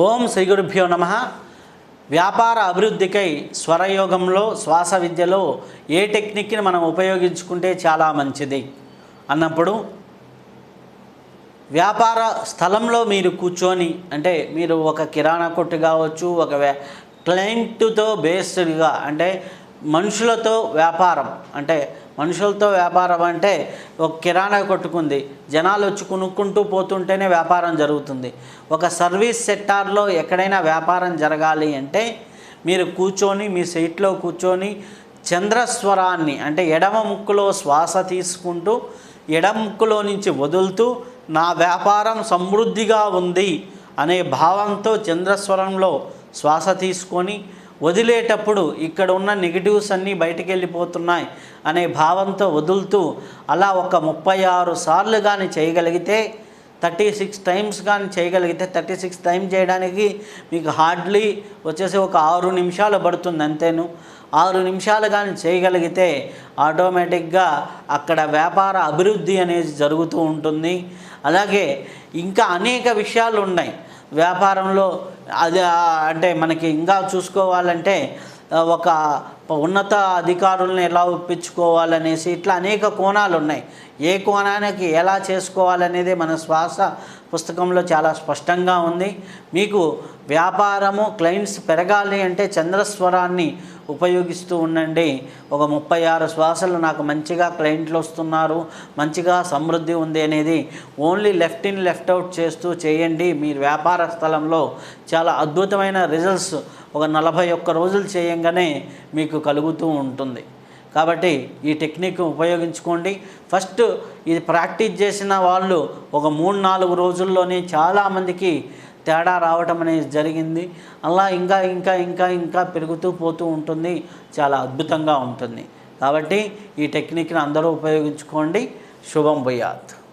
ఓం శ్రీ గురుభ్యో నమ. వ్యాపార అభివృద్ధికై స్వరయోగంలో శ్వాస విద్యలో ఏ టెక్నిక్ని మనం ఉపయోగించుకుంటే చాలా మంచిది? అన్నప్పుడు వ్యాపార స్థలంలో మీరు కూర్చొని అంటే మీరు ఒక కిరాణా కొట్టు కావచ్చు ఒక వ్యా క్లయింట్తో బేస్డ్గా అంటే మనుషులతో వ్యాపారం అంటే మనుషులతో వ్యాపారం అంటే ఒక కిరాణా కొట్టుకుంది. జనాలు వచ్చి కొనుక్కుంటూ పోతుంటేనే వ్యాపారం జరుగుతుంది. ఒక సర్వీస్ సెక్టార్లో ఎక్కడైనా వ్యాపారం జరగాలి అంటే మీరు కూర్చొని మీ సీట్లో కూర్చొని చంద్రస్వరాన్ని అంటే ఎడమ ముక్కులో శ్వాస తీసుకుంటూ ఎడమ ముక్కులో నుంచి వదులుతూ నా వ్యాపారం సమృద్ధిగా ఉంది అనే భావంతో చంద్రస్వరంలో శ్వాస తీసుకొని వదిలేటప్పుడు ఇక్కడ ఉన్న నెగిటివ్స్ అన్నీ బయటికి వెళ్ళిపోతున్నాయి అనే భావంతో వదులుతూ అలా ఒక ముప్పై ఆరు సార్లు కానీ చేయగలిగితే థర్టీ సిక్స్ టైమ్స్ కానీ చేయగలిగితే థర్టీ సిక్స్ టైం చేయడానికి మీకు హార్డ్లీ వచ్చేసి ఒక ఆరు నిమిషాలు పడుతుంది అంతేను. ఆరు నిమిషాలు కానీ చేయగలిగితే ఆటోమేటిక్గా అక్కడ వ్యాపార అభివృద్ధి అనేది జరుగుతూ ఉంటుంది. అలాగే ఇంకా అనేక విషయాలు ఉన్నాయి. వ్యాపారంలో అది అంటే మనకి ఇంకా చూసుకోవాలంటే ఒక ఉన్నత అధికారులను ఎలా ఒప్పించుకోవాలనేసి ఇట్లా అనేక కోణాలు ఉన్నాయి. ఏ కోణానికి ఎలా చేసుకోవాలనేది మన శ్వాస పుస్తకంలో చాలా స్పష్టంగా ఉంది. మీకు వ్యాపారము క్లయింట్స్ పెరగాలి అంటే చంద్రస్వరాన్ని ఉపయోగిస్తూ ఉండండి. ఒక ముప్పై ఆరు శ్వాసలు నాకు మంచిగా క్లయింట్లు వస్తున్నారు. మంచిగా సమృద్ధి ఉంది అనేది only left in left out చేస్తూ చేయండి. మీ వ్యాపార స్థలంలో చాలా అద్భుతమైన రిజల్ట్స్ ఒక నలభై ఒక్క రోజులు చేయంగానే మీకు కలుగుతూ ఉంటుంది. కాబట్టి ఈ టెక్నిక్ ఉపయోగించుకోండి. ఫస్ట్ ఇది ప్రాక్టీస్ చేసిన వాళ్ళు ఒక మూడు నాలుగు రోజుల్లోనే చాలామందికి తేడా రావటం అనేది జరిగింది. అలా ఇంకా ఇంకా ఇంకా ఇంకా పెరుగుతూ పోతూ ఉంటుంది. చాలా అద్భుతంగా ఉంటుంది. కాబట్టి ఈ టెక్నిక్ని అందరూ ఉపయోగించుకోండి. శుభం భూయాత్.